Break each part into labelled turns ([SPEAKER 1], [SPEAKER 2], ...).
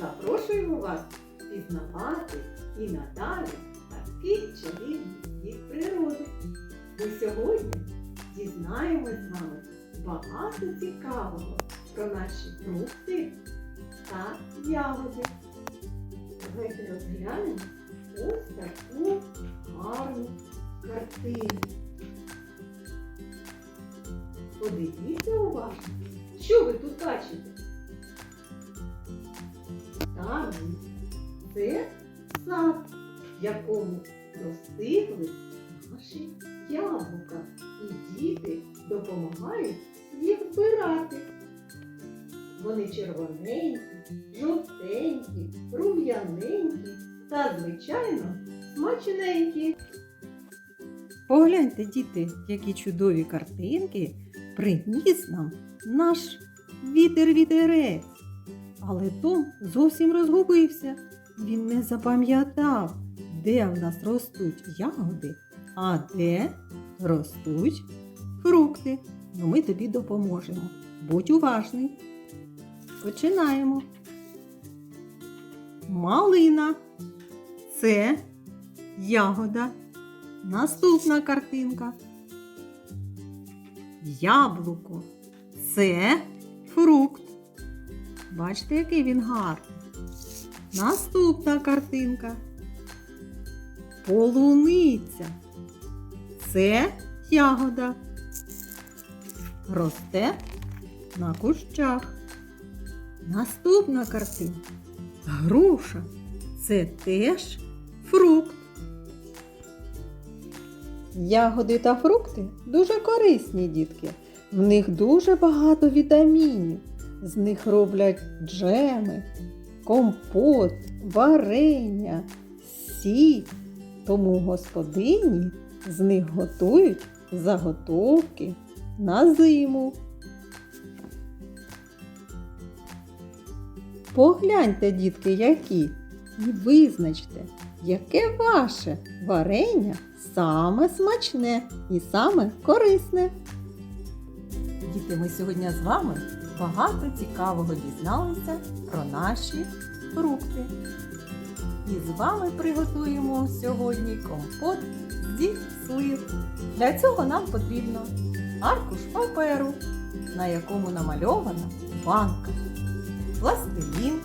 [SPEAKER 1] Запрошуємо вас пізнавати і надалі такі чарівні природи. Ми сьогодні дізнаємось з вами багато цікавого про наші фрукти та ягоди. Давайте розглянемо ось таку гарну картину. Подивіться уважно, що ви тут бачите? Так, це сад, в якому достигли наші яблука. І діти допомагають їх збирати. Вони червоненькі, жовтенькі, рум'яненькі та, звичайно, смачненькі.
[SPEAKER 2] Погляньте, діти, які чудові картинки приніс нам наш вітер-вітерець. Але Том зовсім розгубився. Він не запам'ятав, де в нас ростуть ягоди, а де ростуть фрукти. Ну, ми тобі допоможемо. Будь уважний. Починаємо. Малина. Це ягода. Наступна картинка. Яблуко. Це фрукт. Бачите, який він гарний. Наступна картинка. Полуниця. Це ягода. Росте на кущах. Наступна картинка. Груша. Це теж фрукт. Ягоди та фрукти дуже корисні, дітки. В них дуже багато вітамінів. З них роблять джеми, компот, варення, сік. Тому господині з них готують заготовки на зиму. Погляньте, дітки, які, і визначте, яке ваше варення саме смачне і саме корисне. Діти, ми сьогодні з вами багато цікавого дізналися про наші фрукти. І з вами приготуємо сьогодні компот зі слив. Для цього нам потрібно аркуш паперу, на якому намальована банка, пластилін,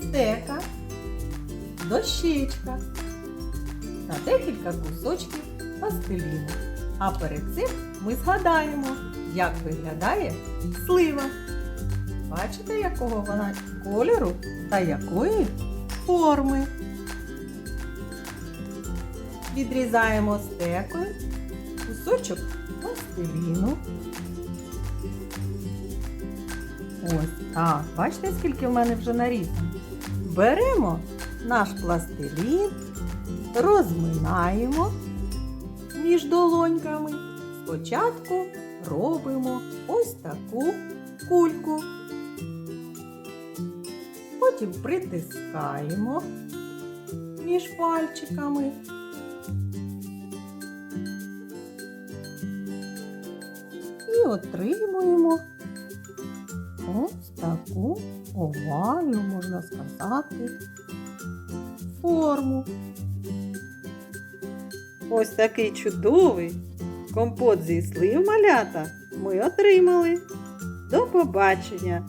[SPEAKER 2] стека, дощечка та декілька кусочків пластиліну. А перед цим ми згадаємо, як виглядає слива. Бачите, якого вона кольору та якої форми. Відрізаємо стекою кусочок пластиліну. Ось так. Бачите, скільки в мене вже нарізано? Беремо наш пластилін, розминаємо між долоньками. Спочатку робимо ось таку кульку. Потім притискаємо між пальчиками. І отримуємо ось таку овальну, можна сказати, форму. Ось такий чудовий компот зі слив малята ми отримали. До побачення!